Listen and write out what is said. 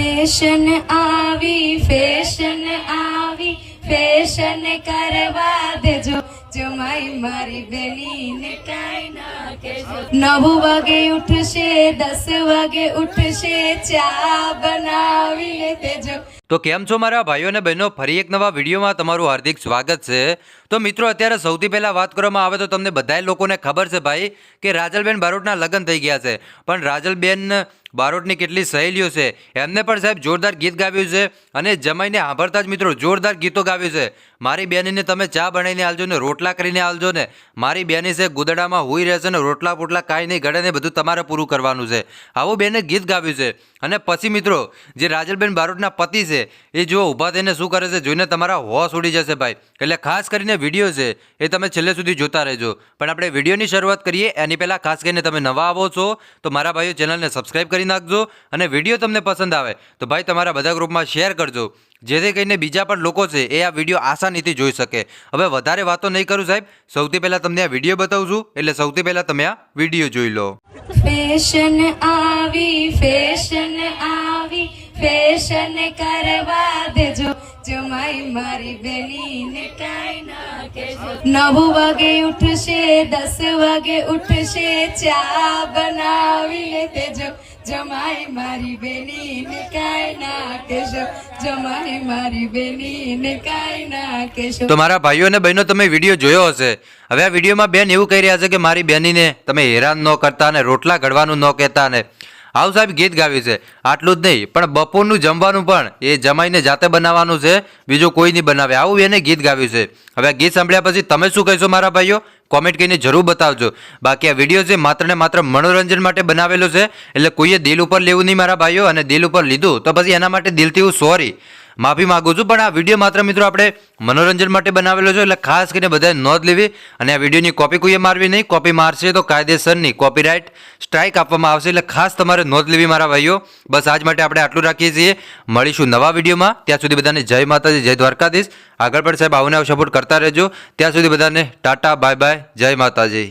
Fashion આવી fashion આવી, fashion કરવા દેજો. જમાઈ મારી બેનીને કાંઈ ના કેજો નવ વાગે ઉઠશે, દસ વાગે ઉઠશે, ચા બનાવી દેજો. તો કેમ છો મારા ભાઈઓ અને બહેનો? ફરી એક નવા વિડીયોમાં તમારું હાર્દિક સ્વાગત છે. તો મિત્રો, અત્યારે સૌથી પહેલાં વાત કરવામાં આવે તો તમને બધા લોકોને ખબર છે ભાઈ કે રાજલબેન બારોટના લગ્ન થઈ ગયા છે. પણ રાજલબેન બારોટની કેટલી સહેલીઓ છે. એમને પણ સાહેબ જોરદાર ગીત ગાવ્યું છે અને જમાઈને સાંભળતા જ મિત્રો જોરદાર ગીતો ગાવ્યું છે. મારી બેનીને તમે ચા બનાવીને આલજો ને રોટલા કરીને આલજો ને. મારી બેની છે ગુદડામાં હુઈ રહેશે ને રોટલા પોટલા કાંઈ નહીં ઘડે ને બધું તમારે પૂરું કરવાનું છે. આવું બેને ગીત ગાવ્યું છે. અને પછી મિત્રો, જે રાજલબેન બારોટના પતિ છે, એ જો ઊભા થઈને શું કરે છે, જોઈને તમારા હોશ ઉડી જશે ભાઈ. એટલે ખાસ કરીને વીડિયો છે, એ તમે છેલ્લે સુધી જોતા રહેજો. પણ આપણે વિડીયોની શરૂઆત કરીએ, એની પહેલાં ખાસ કરીને તમે નવા આવો છો, તો મારા ભાઈઓ ચેનલને સબસ્ક્રાઈબ કરી નાખજો અને વીડિયો તમને પસંદ આવે તો ભાઈ તમારા બધા ગ્રુપમાં શેર કરજો. જેથી કરીને બીજા પણ લોકો છે એ આ વીડિયો આસાનીથી જોઈ શકે. હવે વધારે વાતો નહીં કરું સાહેબ. સૌથી પહેલાં તમને આ વીડિયો બતાવું છું. એટલે સૌથી પહેલાં તમે આ વીડિયો જોઈ લો. ફેશન આવી ફેશન આવી, ફેશન કરવા દેજો. જમાઈ મારી બેનીને કાંઈ ના કેજો નવ વાગે ઉઠશે, દસ વાગે ઉઠશે, ચા બનાવી દેજો. જમાઈ મારી બેનીને કાય ના કેશો જમાઈ મારી બેનીને કાય ના કેશો તો મારા ભાઈઓ અને બહેનો, તમે વીડિયો જોયો હશે. હવે આ વિડીયોમાં બેન એવું કહી રહ્યા છે કે મારી બેનીને તમે હેરાન ન કરતા ને રોટલા ઘડવાનું ન કહેતા ને આવું સાહેબ ગીત ગાવ્યું છે. આટલું જ નહીં, પણ બપોરનું જમવાનું પણ એ જમાઈને જાતે બનાવવાનું છે, બીજું કોઈ નહીં બનાવે. આવું એને ગીત ગાવ્યું છે. હવે ગીત સાંભળ્યા પછી તમે શું કહેશો મારા ભાઈઓ? કોમેન્ટ કરીને જરૂર બતાવજો. બાકી આ વીડિયો છે માત્ર ને માત્ર મનોરંજન માટે બનાવેલો છે, એટલે કોઈએ દિલ ઉપર લેવું નહીં મારા ભાઈઓ, અને દિલ ઉપર લીધું, તો પછી એના માટે દિલથી હું સોરી માફી માંગુ છું, પણ આ વીડિયો માત્ર મિત્રો આપણે મનોરંજન માટે બનાવેલો છે, એટલે ખાસ કરીને બધાએ નોંધ લેવી અને આ વિડીયોની કોપી કોઈએ મારવી નહીં. કોપી મારશે તો કાયદેસરની કોપીરાઇટ સ્ટ્રાઇક આપવામાં આવશે, એટલે ખાસ તમારે નોંધ લેવી મારા ભાઈઓ. બસ આજ માટે આપણે આટલું રાખીએ છીએ. મળીશું નવા વિડીયોમાં. ત્યાં સુધી બધાને જય માતાજી, જય દ્વારકાધીશ. આગળ પણ સાહેબ આવને આવ સપોર્ટ કરતા રહેજો. ત્યાં સુધી બધાને ટાટા બાય બાય જય માતાજી.